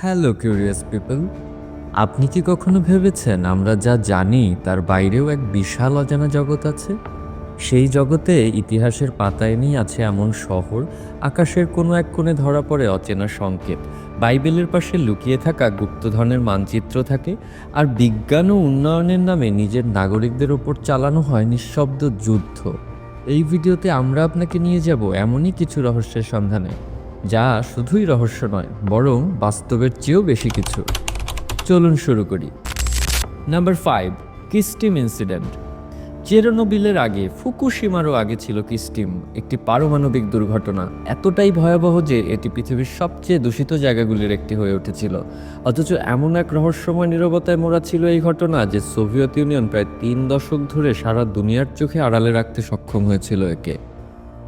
Hello curious people আপনি কি কখনো ভেবেছেন আমরা যা জানি তার বাইরেও এক বিশাল অজানা জগৎ আছে? সেই জগতে ইতিহাসের পাতায় নেই আছে এমন শহর, আকাশের কোনো এক কোণে ধরা পড়ে অচেনা সংকেত। বাইবেলের পাশে লুকিয়ে থাকা গুপ্তধনের মানচিত্র থাকে, আর বিজ্ঞান ও উন্নয়নের নামে নিজের নাগরিকদের ওপর চালানো হয় নিঃশব্দ যুদ্ধ। এই ভিডিওতে আমরা আপনাকে নিয়ে যাব এমনই কিছু রহস্যের সন্ধানে। যা শুধুই রহস্য নয়, বরং বাস্তবের চেয়েও বেশি কিছু। চলুন শুরু করি। নাম্বার ফাইভ কিস্টিম ইনসিডেন্ট চেরোনোবিলের আগে, ফুকুশিমারও আগে ছিল কিস্টিম, একটি পারমাণবিক দুর্ঘটনা। এতটাই ভয়াবহ যে এটি পৃথিবীর সবচেয়ে দূষিত জায়গাগুলির একটি হয়ে উঠেছিল। অথচ এমন এক রহস্যময় নীরবতায় মোড়া ছিল এই ঘটনা যে সোভিয়েত ইউনিয়ন প্রায় তিন দশক ধরে সারা দুনিয়ার চোখে আড়ালে রাখতে সক্ষম হয়েছিল একে।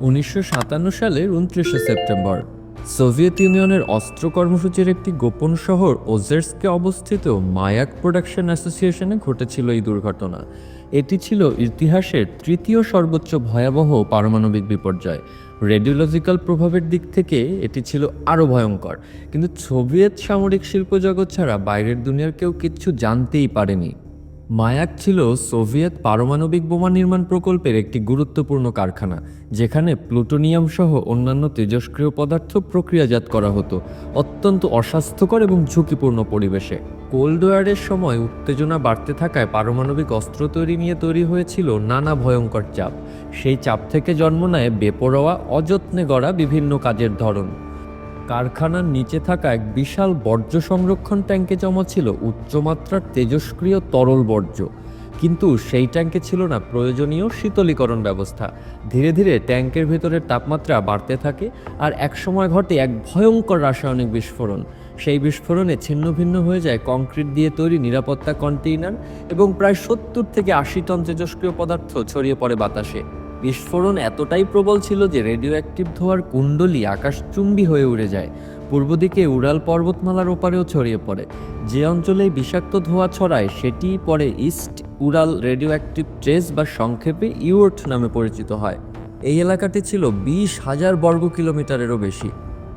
উনিশশো সাতান্ন সালের উনত্রিশে সেপ্টেম্বর সোভিয়েত ইউনিয়নের অস্ত্র কর্মসূচির একটি গোপন শহর ওজের্সকে অবস্থিত মায়াক প্রোডাকশন অ্যাসোসিয়েশনে ঘটেছিল এই দুর্ঘটনা। এটি ছিল ইতিহাসের তৃতীয় সর্বোচ্চ ভয়াবহ পারমাণবিক বিপর্যয়। রেডিওলজিক্যাল প্রভাবের দিক থেকে এটি ছিল আরও ভয়ঙ্কর। কিন্তু সোভিয়েত সামরিক শিল্প জগৎ ছাড়া বাইরের দুনিয়ার কেউ কিচ্ছু জানতেই পারেনি। মায়াক ছিল সোভিয়েত পারমাণবিক বোমা নির্মাণ প্রকল্পের একটি গুরুত্বপূর্ণ কারখানা, যেখানে প্লুটোনিয়াম সহ অন্যান্য তেজস্ক্রিয় পদার্থ প্রক্রিয়াজাত করা হতো, অত্যন্ত অস্বাস্থ্যকর এবং ঝুঁকিপূর্ণ পরিবেশে। কোল্ড ওয়ারের সময় উত্তেজনা বাড়তে থাকায় পারমাণবিক অস্ত্র তৈরি নিয়ে তৈরি হয়েছিল নানা ভয়ঙ্কর চাপ। সেই চাপ থেকে জন্ম নেয় বেপরোয়া, অযত্নে গড়া বিভিন্ন কাজের ধরন। কারখানার নিচে থাকা এক বিশাল বর্জ্য সংরক্ষণ ট্যাঙ্কে জমা ছিল, উচ্চমাত্রার তেজস্ক্রিয় তরল বর্জ্য। কিন্তু সেই ট্যাঙ্কে ছিল না প্রয়োজনীয় শীতলীকরণ ব্যবস্থা। ধীরে ধীরে ট্যাঙ্কের ভেতরের তাপমাত্রা বাড়তে থাকে আর একসময় ঘটে এক ভয়ঙ্কর রাসায়নিক বিস্ফোরণ। সেই বিস্ফোরণে ছিন্নভিন্ন হয়ে যায় কংক্রিট দিয়ে তৈরি নিরাপত্তা কন্টেইনার এবং প্রায় সত্তর থেকে আশি টন তেজস্ক্রিয় পদার্থ ছড়িয়ে পড়ে বাতাসে। বিস্ফোরণ এতটাই প্রবল ছিল যে রেডিও অ্যাক্টিভ ধোয়ার কুণ্ডলী আকাশচুম্বী হয়ে উড়ে যায়। পূর্ব দিকে উড়াল পর্বতমালার ওপারেও ছড়িয়ে পড়ে। যে অঞ্চলে বিষাক্ত ধোঁয়া ছড়ায় সেটি পরে ইস্ট উড়াল রেডিও অ্যাক্টিভ ট্রেস বা সংক্ষেপে ইউর্ট নামে পরিচিত হয়। এই এলাকাটি ছিল বিশ হাজার বর্গ কিলোমিটারেরও বেশি।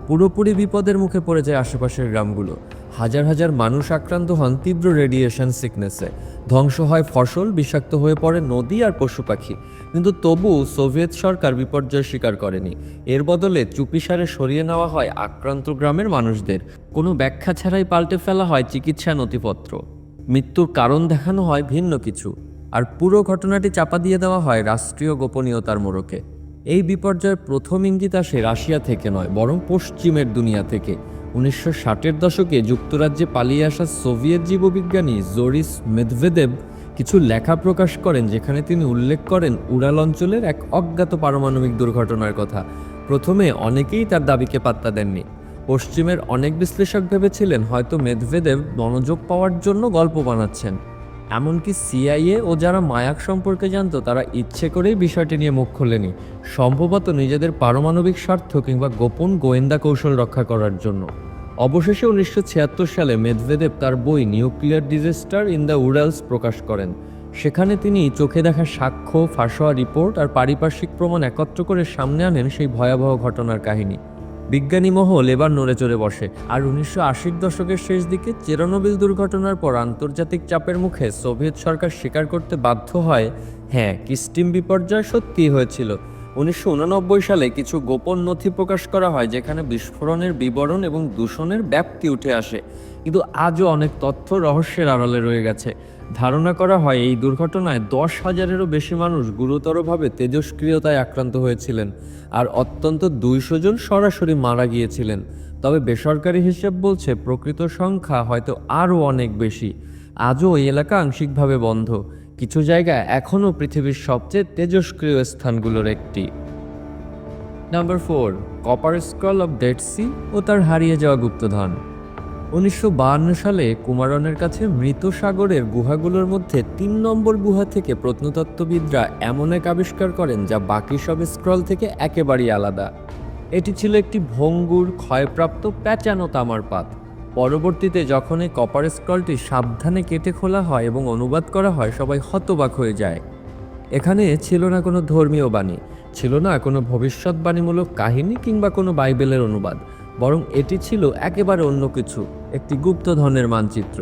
পুরোপুরি বিপদের মুখে পড়ে যায় আশেপাশের গ্রামগুলো। হাজার হাজার মানুষ আক্রান্ত হন তীব্র রেডিয়েশন সিকনেসে ধ্বংস হয় ফসল, বিষাক্ত হয়ে পড়ে নদী আর পশু পাখি। কিন্তু তবু সোভিয়েত সরকার বিপর্যয় স্বীকার করেনি। এর বদলে চুপিসারে সরিয়ে নেওয়া হয় আক্রান্ত গ্রামের মানুষদের। কোনো ব্যাখ্যা ছাড়াই পাল্টে ফেলা হয় চিকিৎসা নথিপত্র। মৃত্যুর কারণ দেখানো হয় ভিন্ন কিছু। আর পুরো ঘটনাটি চাপা দিয়ে দেওয়া হয় রাষ্ট্রীয় গোপনীয়তার মোড়কে। এই বিপর্যয়ের প্রথম ইঙ্গিত আসে রাশিয়া থেকে নয়, বরং পশ্চিমের দুনিয়া থেকে। উনিশশো ষাটের দশকে যুক্তরাজ্যে পালিয়ে আসা সোভিয়েত জীববিজ্ঞানী জোরিস মেদভেদেব কিছু লেখা প্রকাশ করেন যেখানে তিনি উল্লেখ করেন উড়াল অঞ্চলের এক অজ্ঞাত পারমাণবিক দুর্ঘটনার কথা। প্রথমে অনেকেই তার দাবিকে পাত্তা দেননি। পশ্চিমের অনেক বিশ্লেষক ভেবেছিলেন হয়তো মেদভেদেব মনোযোগ পাওয়ার জন্য গল্প বানাচ্ছেন। এমনকি সিআইএ ও যারা মায়াক সম্পর্কে জানতো, তারা ইচ্ছে করেই বিষয়টি নিয়ে মুখ খোলেনি। সম্ভবত নিজেদের পারমাণবিক স্বার্থ কিংবা গোপন গোয়েন্দা কৌশল রক্ষা করার জন্য। অবশেষে উনিশশো ছিয়াত্তর সালে মেদভেদেব তার বই nuclear disaster in the Urals প্রকাশ করেন। সেখানে তিনি চোখে দেখা সাক্ষ্য, ফাঁসোয়া রিপোর্ট আর পারিপার্শ্বিক প্রমাণ একত্র করে সামনে আনেন সেই ভয়াবহ ঘটনার কাহিনী। বিজ্ঞানী মহল এবার নড়ে চড়ে বসে। আর উনিশশো আশির দশকের শেষ দিকে চেরোনোবিল দুর্ঘটনার পর আন্তর্জাতিক চাপের মুখে সোভিয়েত সরকার স্বীকার করতে বাধ্য হয় হ্যাঁ কিস্টিম বিপর্যয় সত্যিই হয়েছিল। উনিশশো উননব্বই সালে কিছু গোপন নথি প্রকাশ করা হয় যেখানে বিস্ফোরণের বিবরণ এবং দূষণের ব্যাপ্তি উঠে আসে। কিন্তু আজও অনেক তথ্য রহস্যের আড়ালে রয়ে গেছে। ধারণা করা হয় এই দুর্ঘটনায় দশ হাজারেরও বেশি মানুষ গুরুতরভাবে তেজস্ক্রিয়তায় আক্রান্ত হয়েছিলেন আর অত্যন্ত দুইশো জন সরাসরি মারা গিয়েছিলেন। তবে বেসরকারি হিসেব বলছে প্রকৃত সংখ্যা হয়তো আরও অনেক বেশি। আজও এই এলাকা আংশিকভাবে বন্ধ। কিছু জায়গা এখনও পৃথিবীর সবচেয়ে তেজস্ক্রিয় স্থানগুলোর একটি। Number four, copper scroll of dead sea ও তার হারিয়ে যাওয়া গুপ্তধন। উনিশশো সালে কুমারনের কাছে মৃত সাগরের গুহাগুলোর মধ্যে তিন নম্বর গুহা থেকে প্রত্নতত্ত্ববিদরা এমন এক আবিষ্কার করেন যা বাকি সব স্ক্রল থেকে একেবারেই আলাদা। এটি ছিল একটি ভঙ্গুর, ক্ষয়প্রাপ্ত, প্যাঁচানো তামার পাত। পরবর্তীতে যখন এই কপার স্ক্রলটি সাবধানে কেটে খোলা হয় এবং অনুবাদ করা হয়, সবাই হতবাক হয়ে যায়। এখানে ছিল না কোনো ধর্মীয় বাণী, ছিল না কোনো ভবিষ্যৎবাণীমূলক কাহিনী কিংবা কোনো বাইবেলের অনুবাদ। বরং এটি ছিল একেবারে অন্য কিছু, একটি গুপ্তধনের মানচিত্র।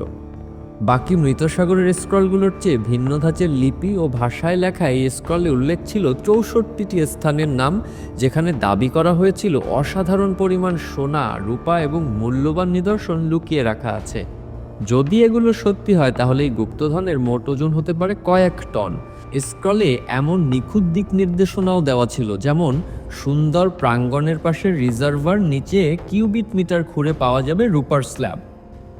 বাকি মৃত সাগরের স্ক্রলগুলোর চেয়ে ভিন্ন ধাঁচের লিপি ও ভাষায় লেখা এই স্ক্রলে উল্লেখ ছিল চৌষট্টিটি স্থানের নাম, যেখানে দাবি করা হয়েছিল অসাধারণ পরিমাণ সোনা, রূপা এবং মূল্যবান নিদর্শন লুকিয়ে রাখা আছে। যদি এগুলো সত্যি হয়, তাহলে এই গুপ্তধনের মোট ওজন হতে পারে কয়েক টন। স্ক্রলে এমন নিখুঁত দিক নির্দেশনাও দেওয়া ছিল, যেমন সুন্দর প্রাঙ্গণের পাশে রিজার্ভার নিচে কিউবিট মিটার খুঁড়ে পাওয়া যাবে রুপার স্ল্যাব।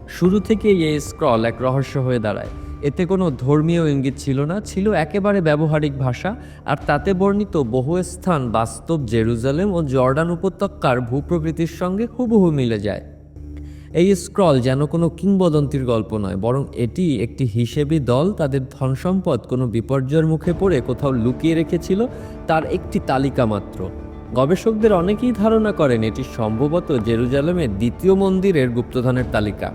শুরু থেকে এই স্ক্রল এক রহস্য হয়ে দাঁড়ায়। এতে কোনো ধর্মীয় ইঙ্গিত ছিল না, ছিল একেবারে ব্যবহারিক ভাষা, আর তাতে বর্ণিত বহু স্থান বাস্তব জেরুজালেম ও জর্ডান উপত্যকার ভূপ্রকৃতির সঙ্গে হুবহু মিলে যায়। এই স্ক্রল যেন কোনো কিংবদন্তির গল্প নয়, বরং এটি একটি হিসেবি দল তাদের ধনসম্পদ কোনো বিপর্যয়ের মুখে পড়ে কোথাও লুকিয়ে রেখেছিল তার একটি তালিকা মাত্র। গবেষকদের অনেকেই ধারণা করেন এটি সম্ভবত জেরুজালেমের দ্বিতীয় মন্দিরের গুপ্তধনের তালিকা,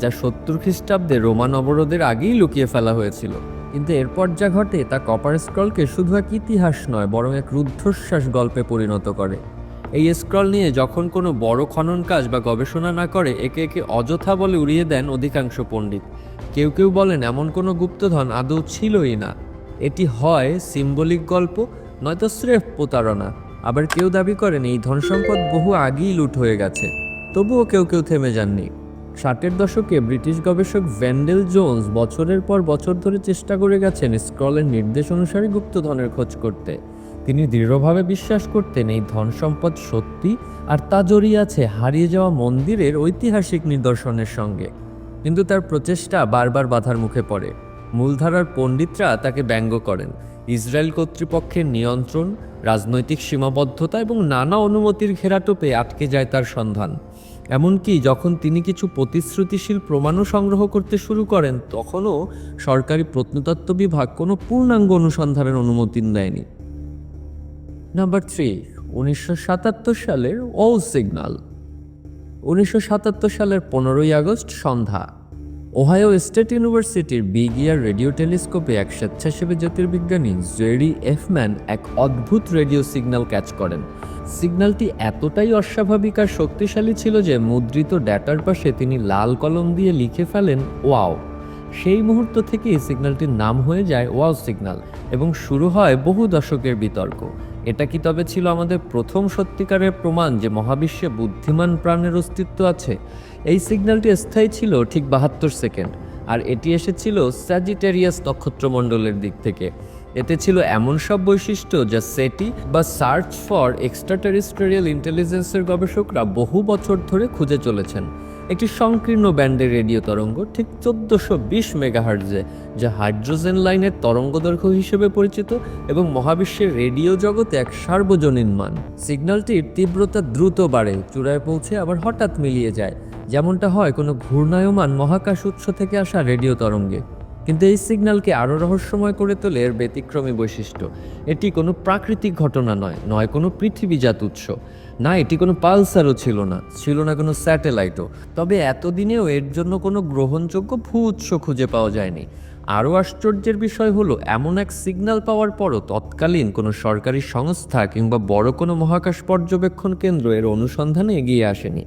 যা সত্তর খ্রিস্টাব্দে রোমান অবরোধের আগেই লুকিয়ে ফেলা হয়েছিল। কিন্তু এরপর যা ঘটে তা কপার স্ক্রলকে শুধু এক ইতিহাস নয়, বরং এক রুদ্ধশ্বাস গল্পে পরিণত করে। এই স্ক্রল নিয়ে যখন কোনো বড় খনন কাজ বা গবেষণা না করে, একে একে অযথা বলে উড়িয়ে দেন অধিকাংশ পণ্ডিত। কেউ কেউ বলেন এমন কোনো গুপ্তধন আদৌ ছিলই না। এটি হয় সিম্বলিক গল্প, নয়তো স্রেফ প্রতারণা। আবার কেউ দাবি করেন এই ধনসম্পদ বহু আগেই লুট হয়ে গেছে। তবুও কেউ কেউ থেমে যাননি। ষাটের দশকে ব্রিটিশ গবেষক ভ্যান্ডেল জোন্স বছরের পর বছর ধরে চেষ্টা করে গেছেন স্ক্রলের নির্দেশ অনুসারে গুপ্তধনের খোঁজ করতে। তিনি দৃঢ়ভাবে বিশ্বাস করতেন এই ধন সম্পদ সত্যি আর তা জড়িয়ে আছে হারিয়ে যাওয়া মন্দিরের ঐতিহাসিক নিদর্শনের সঙ্গে। কিন্তু তার প্রচেষ্টা বারবার বাধার মুখে পড়ে। মূলধারার পণ্ডিতরা তাকে ব্যঙ্গ করেন। ইসরায়েল কর্তৃপক্ষের নিয়ন্ত্রণ, রাজনৈতিক সীমাবদ্ধতা এবং নানা অনুমতির ঘেরাটোপে আটকে যায় তার সন্ধান। এমনকি যখন তিনি কিছু প্রতিশ্রুতিশীল প্রমাণও সংগ্রহ করতে শুরু করেন, তখনও সরকারি প্রত্নতত্ত্ব বিভাগ কোনো পূর্ণাঙ্গ অনুসন্ধানের অনুমতি দেয়নি। নাম্বার থ্রি উনিশশো সাতাত্তর সালের ও সিগনাল উনিশশো সাতাত্তর সালের পনেরোই আগস্ট সন্ধ্যা। ওহাইও স্টেট ইউনিভার্সিটির বিগ ইয়ার রেডিও টেলিস্কোপে এক স্বেচ্ছাসেবী জ্যোতির্বিজ্ঞানী জেরি এফম্যান এক অদ্ভুত রেডিও সিগন্যাল ক্যাচ করেন। সিগন্যালটি এতটাই অস্বাভাবিক আর শক্তিশালী ছিল যে মুদ্রিত ডেটার পাশে তিনি লাল কলম দিয়ে লিখে ফেলেন, ওয়াও। সেই মুহূর্ত থেকেই সিগন্যালটির নাম হয়ে যায় ওয়াও সিগন্যাল এবং শুরু হয় বহু দশকের বিতর্ক। এটা কি তবে ছিল আমাদের প্রথম সত্যিকারের প্রমাণ যে মহাবিশ্বে বুদ্ধিমান প্রাণের অস্তিত্ব আছে? এই সিগন্যালটি স্থায়ী ছিল ঠিক বাহাত্তর সেকেন্ড, আর এটি এসেছিল স্যাজিটেরিয়াস নক্ষত্রমণ্ডলের দিক থেকে। এতে ছিল এমন সব বৈশিষ্ট্য যা সেটি বা সার্চ ফর এক্সট্রা টেরিস্ট্রিয়াল ইন্টেলিজেন্সের গবেষকরা বহু বছর ধরে খুঁজে চলেছেন। একটি সংকীর্ণ ব্যান্ডের রেডিও তরঙ্গ ঠিক চোদ্দোশো বিশ মেগাহার্জে যা হাইড্রোজেন লাইনের তরঙ্গদৈর্ঘ্য হিসেবে পরিচিত এবং মহাবিশ্বের রেডিও জগতে এক সার্বজনীন মান সিগন্যালটির তীব্রতা দ্রুত বাড়ে, চূড়ায় পৌঁছে আবার হঠাৎ মিলিয়ে যায়। যেমনটা হয় কোনো ঘূর্ণায়মান মহাকাশ উৎস থেকে আসা রেডিও তরঙ্গে। কিন্তু এই সিগন্যালকে আরও রহস্যময় করে তোলে এর ব্যতিক্রমী বৈশিষ্ট্য। এটি কোনো প্রাকৃতিক ঘটনা নয় নয় কোনো পৃথিবীজাত উৎস। না, এটি কোনো পালসারও ছিল না ছিল না কোনো স্যাটেলাইটও। তবে এতদিনেও এর জন্য কোনো গ্রহণযোগ্য ভূ উৎস খুঁজে পাওয়া যায়নি। আরও আশ্চর্যের বিষয় হলো, এমন এক সিগন্যাল পাওয়ার পরও তৎকালীন কোনো সরকারি সংস্থা কিংবা বড় কোনো মহাকাশ পর্যবেক্ষণ কেন্দ্র এর অনুসন্ধানে এগিয়ে আসেনি।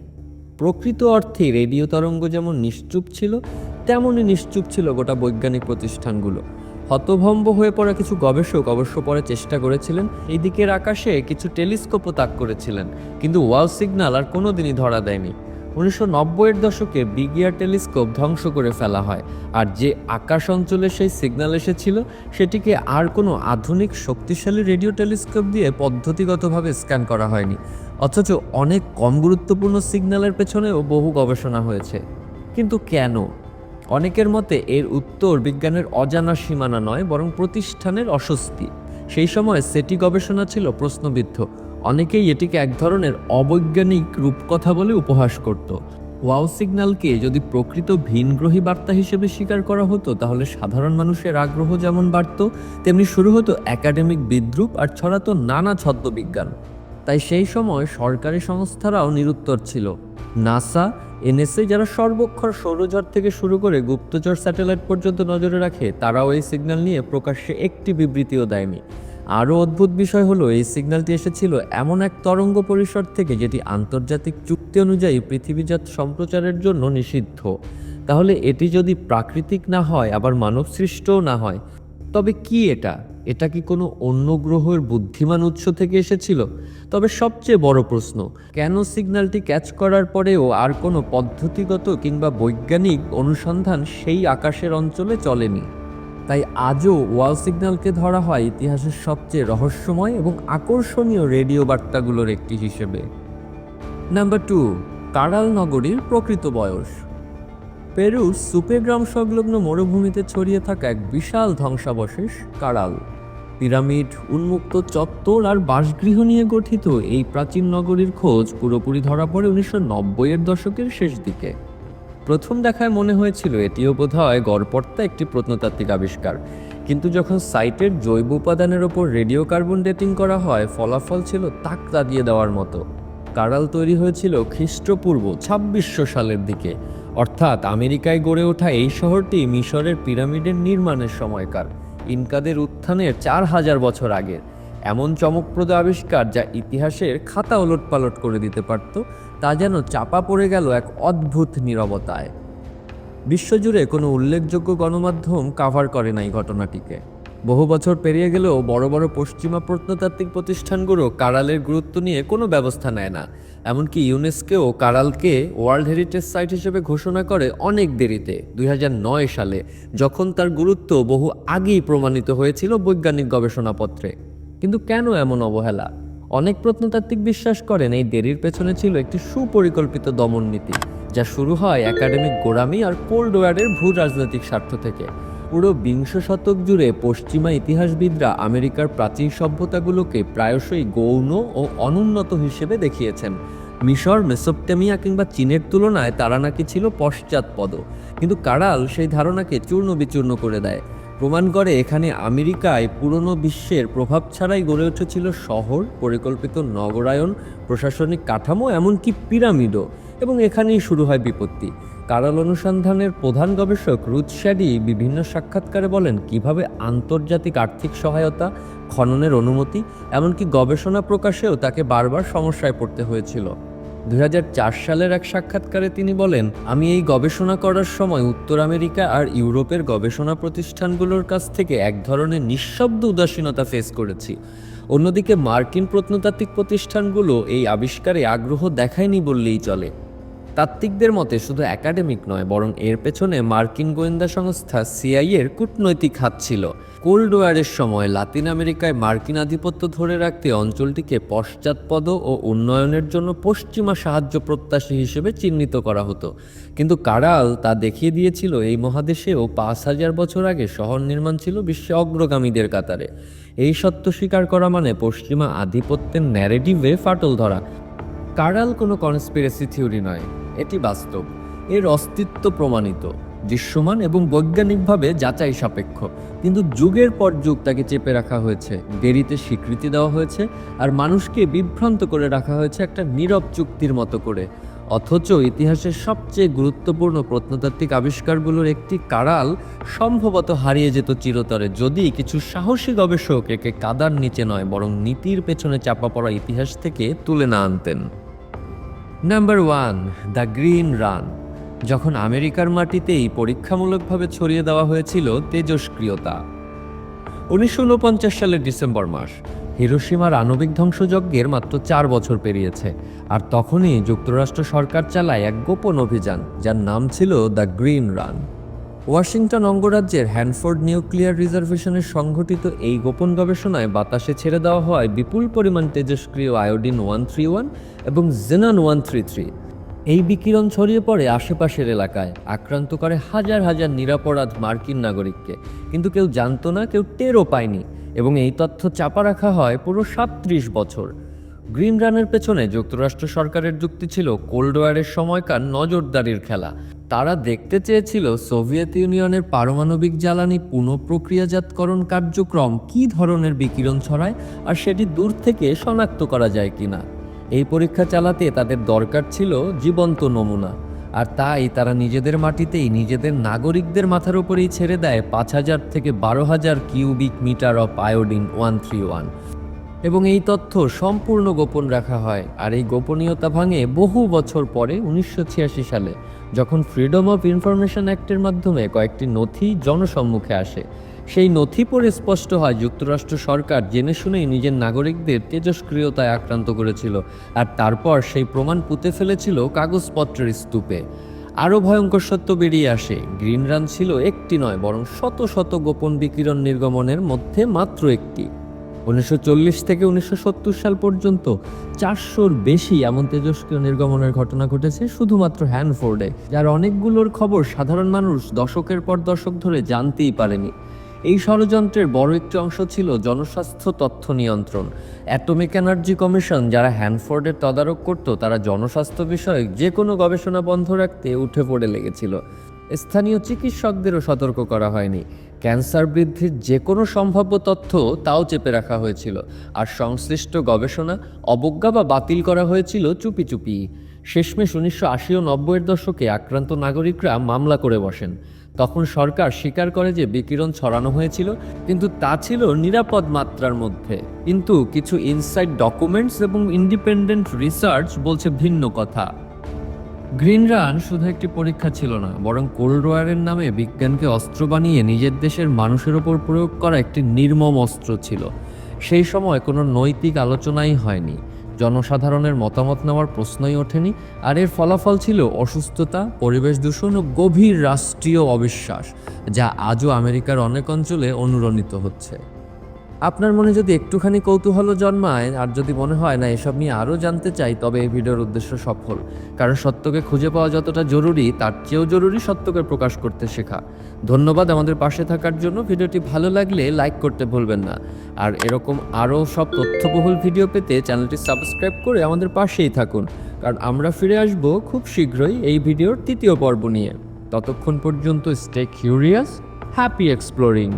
প্রকৃত অর্থে রেডিও তরঙ্গ যেমন নিশ্চুপ ছিল, তেমনই নিশ্চুপ ছিল গোটা বৈজ্ঞানিক প্রতিষ্ঠানগুলো। হতভম্ব হয়ে পড়া কিছু গবেষক অবশ্য পরে চেষ্টা করেছিলেন। এই দিকের আকাশে কিছু টেলিস্কোপও তাক করেছিলেন, কিন্তু ওয়াল সিগন্যাল আর কোনো দিনই ধরা দেয়নি। উনিশশো নব্বইয়ের দশকে বিগিয়ার টেলিস্কোপ ধ্বংস করে ফেলা হয়, আর যে আকাশ অঞ্চলে সেই সিগন্যাল এসেছিল, সেটিকে আর কোনো আধুনিক শক্তিশালী রেডিও টেলিস্কোপ দিয়ে পদ্ধতিগতভাবে স্ক্যান করা হয়নি। অথচ অনেক কম গুরুত্বপূর্ণ সিগন্যালের পেছনেও বহু গবেষণা হয়েছে। কিন্তু কেন? অনেকের মতে এর উত্তর বিজ্ঞানের অজানা সীমানা নয়, বরং প্রতিষ্ঠানের অস্বস্তি। সেই সময় সেটি গবেষণা ছিল প্রশ্নবিদ্ধ। অনেকেই এটিকে এক ধরনের অবৈজ্ঞানিক রূপকথা বলে উপহাস করত। ওয়াও সিগন্যালকে যদি প্রকৃত ভিনগ্রহী বার্তা হিসেবে স্বীকার করা হতো, তাহলে সাধারণ মানুষের আগ্রহ যেমন বাড়ত, তেমনি শুরু হতো একাডেমিক বিদ্রুপ আর ছড়াতো নানা ছদ্মবিজ্ঞান। তাই সেই সময় সরকারি সংস্থারাও নিরুত্তর ছিল। নাসা এনএসএ যারা সর্বক্ষণ সৌরজট থেকে শুরু করে গুপ্তচর স্যাটেলাইট পর্যন্ত নজরে রাখে, তারাও এই সিগন্যাল নিয়ে প্রকাশ্যে একটি বিবৃতিও দেয়নি। আরও অদ্ভুত বিষয় হলো, এই সিগন্যালটি এসেছিল এমন এক তরঙ্গ পরিসর থেকে যেটি আন্তর্জাতিক চুক্তি অনুযায়ী পৃথিবীজাত সম্প্রচারের জন্য নিষিদ্ধ। তাহলে এটি যদি প্রাকৃতিক না হয়, আবার মানব সৃষ্টও না হয় তবে কি এটা? এটা কি কোনো অন্য গ্রহের বুদ্ধিমান উৎস থেকে এসেছিল? তবে সবচেয়ে বড় প্রশ্ন, কেন সিগন্যালটি ক্যাচ করার পরেও আর কোনো পদ্ধতিগত কিংবা বৈজ্ঞানিক অনুসন্ধান সেই আকাশের অঞ্চলে চলেনি? তাই আজও ওয়াল সিগন্যালকে ধরা হয় ইতিহাসের সবচেয়ে রহস্যময় এবং আকর্ষণীয় রেডিও বার্তাগুলোর একটি হিসেবে। নাম্বার টু, কারাল নগরীর প্রকৃত বয়স। পেরুর সুপেগ্রাম সংলগ্ন মরুভূমিতে ছড়িয়ে থাকা এক বিশাল ধ্বংসাবশেষ, কারাল। পিরামিড, উন্মুক্ত চত্বর আর বাসগৃহ নিয়ে গঠিত এই প্রাচীন নগরীর খোঁজ পুরোপুরি ধরা পড়ে উনিশশো নব্বইয়ের দশকের শেষ দিকে। প্রথম দেখায় মনে হয়েছিল এটিও বোধহয় গড়পড়তা একটি প্রত্নতাত্ত্বিক আবিষ্কার। কিন্তু যখন সাইটের জৈব উপাদানের ওপর রেডিও কার্বন ডেটিং করা হয়, ফলাফল ছিল তাক দিয়ে দেওয়ার মতো। কারাল তৈরি হয়েছিল খ্রিস্টপূর্ব ছাব্বিশশো সালের দিকে। অর্থাৎ আমেরিকায় গড়ে ওঠা এই শহরটি মিশরের পিরামিডের নির্মাণের সময়কার, ইনকাদের উত্থানের চার হাজার বছর আগের। এমন চমকপ্রদ আবিষ্কার যা ইতিহাসের খাতা ওলটপালট করে দিতে পারত, তা যেন চাপা পড়ে গেল এক অদ্ভুত নীরবতায়। বিশ্বজুড়ে কোনো উল্লেখযোগ্য গণমাধ্যম কাভার করে নাই ঘটনাটিকে। বহু বছর পেরিয়ে গেলেও বড় বড় পশ্চিমা প্রত্নতাত্ত্বিক প্রতিষ্ঠানগুলো কারালের গুরুত্ব নিয়ে কোনো ব্যবস্থা নেয় না। এমনকি ইউনেস্কোও কারালকে ওয়ার্ল্ড হেরিটেজ সাইট হিসেবে ঘোষণা করে অনেক দেরিতে, দুই হাজার নয় সালে, যখন তার গুরুত্ব বহু আগেই প্রমাণিত হয়েছিল বৈজ্ঞানিক গবেষণাপত্রে। কিন্তু কেন এমন অবহেলা? অনেক প্রত্নতাত্ত্বিক বিশ্বাস করেন এই দেরির পেছনে ছিল একটি সুপরিকল্পিত দমন নীতি, যা শুরু হয় একাডেমিক গোড়ামি আর কোল্ড ওয়ারের ভূ রাজনৈতিক স্বার্থ থেকে। পুরো বিংশ শতক জুড়ে পশ্চিমা ইতিহাসবিদরা আমেরিকার প্রাচীন সভ্যতাগুলোকে প্রায়শই গৌণ ও অনুন্নত হিসেবে দেখিয়েছেন। মিশর, মেসোপটেমিয়া কিংবা চীনের তুলনায় তারা নাকি ছিল পশ্চাৎপদ। কিন্তু কারাল সেই ধারণাকে চূর্ণ বিচূর্ণ করে দেয়। প্রমাণ করে এখানে আমেরিকায় পুরনো বিশ্বের প্রভাব ছাড়াই গড়ে উঠেছিল শহর, পরিকল্পিত নগরায়ন, প্রশাসনিক কাঠামো, এমনকি পিরামিডও এবং এখানেই শুরু হয় বিপত্তি। কারাল অনুসন্ধানের প্রধান গবেষক রুথ শ্যাডি বিভিন্ন সাক্ষাৎকারে বলেন, কীভাবে আন্তর্জাতিক আর্থিক সহায়তা, খননের অনুমতি, এমনকি গবেষণা প্রকাশেও তাকে বারবার সমস্যায় পড়তে হয়েছিল। দুই হাজার চার সালের এক সাক্ষাৎকারে তিনি বলেন, আমি এই গবেষণা করার সময় উত্তর আমেরিকা আর ইউরোপের গবেষণা প্রতিষ্ঠানগুলোর কাছ থেকে এক ধরনের নিঃশব্দ উদাসীনতা ফেস করেছি। অন্যদিকে মার্কিন প্রত্নতাত্ত্বিক প্রতিষ্ঠানগুলো এই আবিষ্কারে আগ্রহ দেখায়নি বললেই চলে। তাত্ত্বিকদের মতে শুধু একাডেমিক নয়, বরং এর পেছনে মার্কিন গোয়েন্দা সংস্থা সিআই এর কূটনৈতিক হাত ছিল। কোল্ড ওয়ারের সময় লাতিন আমেরিকায় মার্কিন আধিপত্য ধরে রাখতে অঞ্চলটিকে পশ্চাৎপদ ও উন্নয়নের জন্য পশ্চিমা সাহায্য প্রত্যাশী হিসেবে চিহ্নিত করা হতো। কিন্তু কারাল তা দেখিয়ে দিয়েছিল এই মহাদেশেও পাঁচ হাজার বছর আগে শহর নির্মাণ ছিল বিশ্বে অগ্রগামীদের কাতারে। এই সত্য স্বীকার করা মানে পশ্চিমা আধিপত্যের ন্যারেটিভে ফাটল ধরা। কারাল কোনো কনস্পিরেসি থিওরি নয়, এটি বাস্তব। এর অস্তিত্ব প্রমাণিত। দৃশ্যমান এবং বৈজ্ঞানিকভাবে যাচাই সাপেক্ষ। কিন্তু যুগের পর যুগ তাকে চেপে রাখা হয়েছে, দেরিতে স্বীকৃতি দেওয়া হয়েছে আর মানুষকে বিভ্রান্ত করে রাখা হয়েছে একটা নীরব চুক্তির মতো করে। অথচ ইতিহাসের সবচেয়ে গুরুত্বপূর্ণ প্রত্নতাত্ত্বিক আবিষ্কারগুলোর একটি কারাল সম্ভবত হারিয়ে যেত চিরতরে, যদি কিছু সাহসী গবেষক একে কাদার নিচে নয়, বরং নীতির পেছনে চাপা পড়া ইতিহাস থেকে তুলে না আনতেন। Number one the green run যখন আমেরিকার মাটিতেই পরীক্ষামূলকভাবে ছড়িয়ে দেওয়া হয়েছিল তেজস্ক্রিয়তা উনিশশো উনপঞ্চাশ সালের ডিসেম্বর মাস হিরোসীমার আণবিক ধ্বংসযজ্ঞের মাত্র চার বছর পেরিয়েছে, আর তখনই যুক্তরাষ্ট্র সরকার চালায় এক গোপন অভিযান, যার নাম ছিল দ্য গ্রিন রান ওয়াশিংটন অঙ্গরাজ্যের হ্যানফোর্ড নিউক্লিয়ার রিজার্ভেশনের সংঘটিত এই গোপন গবেষণায় বাতাসে ছেড়ে দেওয়া হয় বিপুল পরিমাণ তেজস্ক্রিয় আয়োডিন ওয়ান থ্রি ওয়ান এবং জেনান ওয়ান থ্রি থ্রি। এই বিকিরণ ছড়িয়ে পড়ে আশেপাশের এলাকায়। আক্রান্ত করে হাজার হাজার নিরাপরাধ মার্কিন নাগরিককে। কিন্তু কেউ জানতো না, কেউ টেরও পায়নি এবং এই তথ্য চাপা রাখা হয় পুরো সাতত্রিশ বছর। গ্রিন রানের পেছনে যুক্তরাষ্ট্র সরকারের যুক্তি ছিল, কোল্ড ওয়ারের সময়কার নজরদারির খেলা। তারা দেখতে চেয়েছিল সোভিয়েত ইউনিয়নের পারমাণবিক জ্বালানি পুনঃপ্রক্রিয়াজাতকরণ কার্যক্রম কী ধরনের বিকিরণ ছড়ায় আর সেটি দূর থেকে শনাক্ত করা যায় কিনা। এই পরীক্ষা চালাতে তাদের দরকার ছিল জীবন্ত নমুনা। আর তাই তারা নিজেদের মাটিতেই নিজেদের নাগরিকদের মাথার উপরেই ছেড়ে দেয় পাঁচ হাজার থেকে বারো হাজার cubic metre of iodine one three one. এবং এই তথ্য সম্পূর্ণ গোপন রাখা হয়। আর এই গোপনীয়তা ভাঙে বহু বছর পরে উনিশশো ছিয়াশি সালে। যখন ফ্রিডম অফ ইনফরমেশন অ্যাক্টের মাধ্যমে কয়েকটি নথি জনসম্মুখে আসে, সেই নথি পড়ে স্পষ্ট হয় যুক্তরাষ্ট্র সরকার জেনে শুনেই নিজের নাগরিকদের তেজস্ক্রিয়তায় আক্রান্ত করেছিল আর তারপর সেই প্রমাণ পুঁতে ফেলেছিল কাগজপত্রের স্তূপে। আরও ভয়ঙ্কর সত্য বেরিয়ে আসে গ্রিন রান ছিল একটি নয়, বরং শত শত গোপন বিকিরণ নির্গমনের মধ্যে মাত্র একটি। উনিশশো চল্লিশ থেকে উনিশশো সত্তর সাল পর্যন্ত চারশোর বেশি এমন তেজস্ক্রিয় নির্গমনের ঘটনা ঘটেছে শুধুমাত্র হ্যানফোর্ডে, যার অনেকগুলোর খবর সাধারণ মানুষ দশকের পর দশক ধরে জানতেই পারেনি। এই ষড়যন্ত্রের বড় একটি অংশ ছিল জনস্বাস্থ্য তথ্য নিয়ন্ত্রণ। অ্যাটমিক এনার্জি কমিশন যারা হ্যানফোর্ডের তদারক করত, তারা জনস্বাস্থ্য বিষয়ক যে কোনো গবেষণা বন্ধ রাখতে উঠে পড়ে লেগেছিল। স্থানীয় চিকিৎসকদেরও সতর্ক করা হয়নি। ক্যান্সার বৃদ্ধির যে কোনো সম্ভাব্য তথ্য তাও চেপে রাখা হয়েছিল। আর সংশ্লিষ্ট গবেষণা, অবজ্ঞা বা বাতিল করা হয়েছিল চুপি চুপি। শেষমেশ উনিশশো আশি ও নব্বইয়ের দশকে আক্রান্ত নাগরিকরা মামলা করে বসেন। তখন সরকার স্বীকার করে যে বিকিরণ ছড়ানো হয়েছিল, কিন্তু তা ছিল নিরাপদ মাত্রার মধ্যে। কিন্তু কিছু ইনসাইড ডকুমেন্টস এবং ইন্ডিপেন্ডেন্ট রিসার্চ বলছে ভিন্ন কথা। গ্রিন রান শুধু একটি পরীক্ষা ছিল না, বরং কোল্ড ওয়ারের নামে বিজ্ঞানকে অস্ত্র বানিয়ে নিজের দেশের মানুষের ওপর প্রয়োগ করা একটি নির্মম অস্ত্র ছিল। সেই সময় কোনো নৈতিক আলোচনাই হয়নি। জনসাধারণের মতামত নেওয়ার প্রশ্নই ওঠেনি, আর এর ফলাফল ছিল অসুস্থতা, পরিবেশ দূষণ ও গভীর রাষ্ট্রীয় অবিশ্বাস, যা আজও আমেরিকার অনেক অঞ্চলে অনুরণিত হচ্ছে। আপনার মনে যদি একটুখানি কৌতূহল জন্মায়, আর যদি মনে হয়, না, এসব নিয়ে আরও জানতে চাই, তবে এই ভিডিওর উদ্দেশ্য সফল। কারণ সত্যকে খুঁজে পাওয়া যতটা জরুরি, তার চেয়েও জরুরি সত্যকে প্রকাশ করতে শেখা। ধন্যবাদ আমাদের পাশে থাকার জন্য। ভিডিওটি ভালো লাগলে লাইক করতে ভুলবেন না। আর এরকম আরও সব তথ্যবহুল ভিডিও পেতে চ্যানেলটি সাবস্ক্রাইব করে আমাদের পাশেই থাকুন। কারণ আমরা ফিরে আসব খুব শীঘ্রই এই ভিডিওর তৃতীয় পর্ব নিয়ে। ততক্ষণ পর্যন্ত স্টে কিউরিয়াস হ্যাপি এক্সপ্লোরিং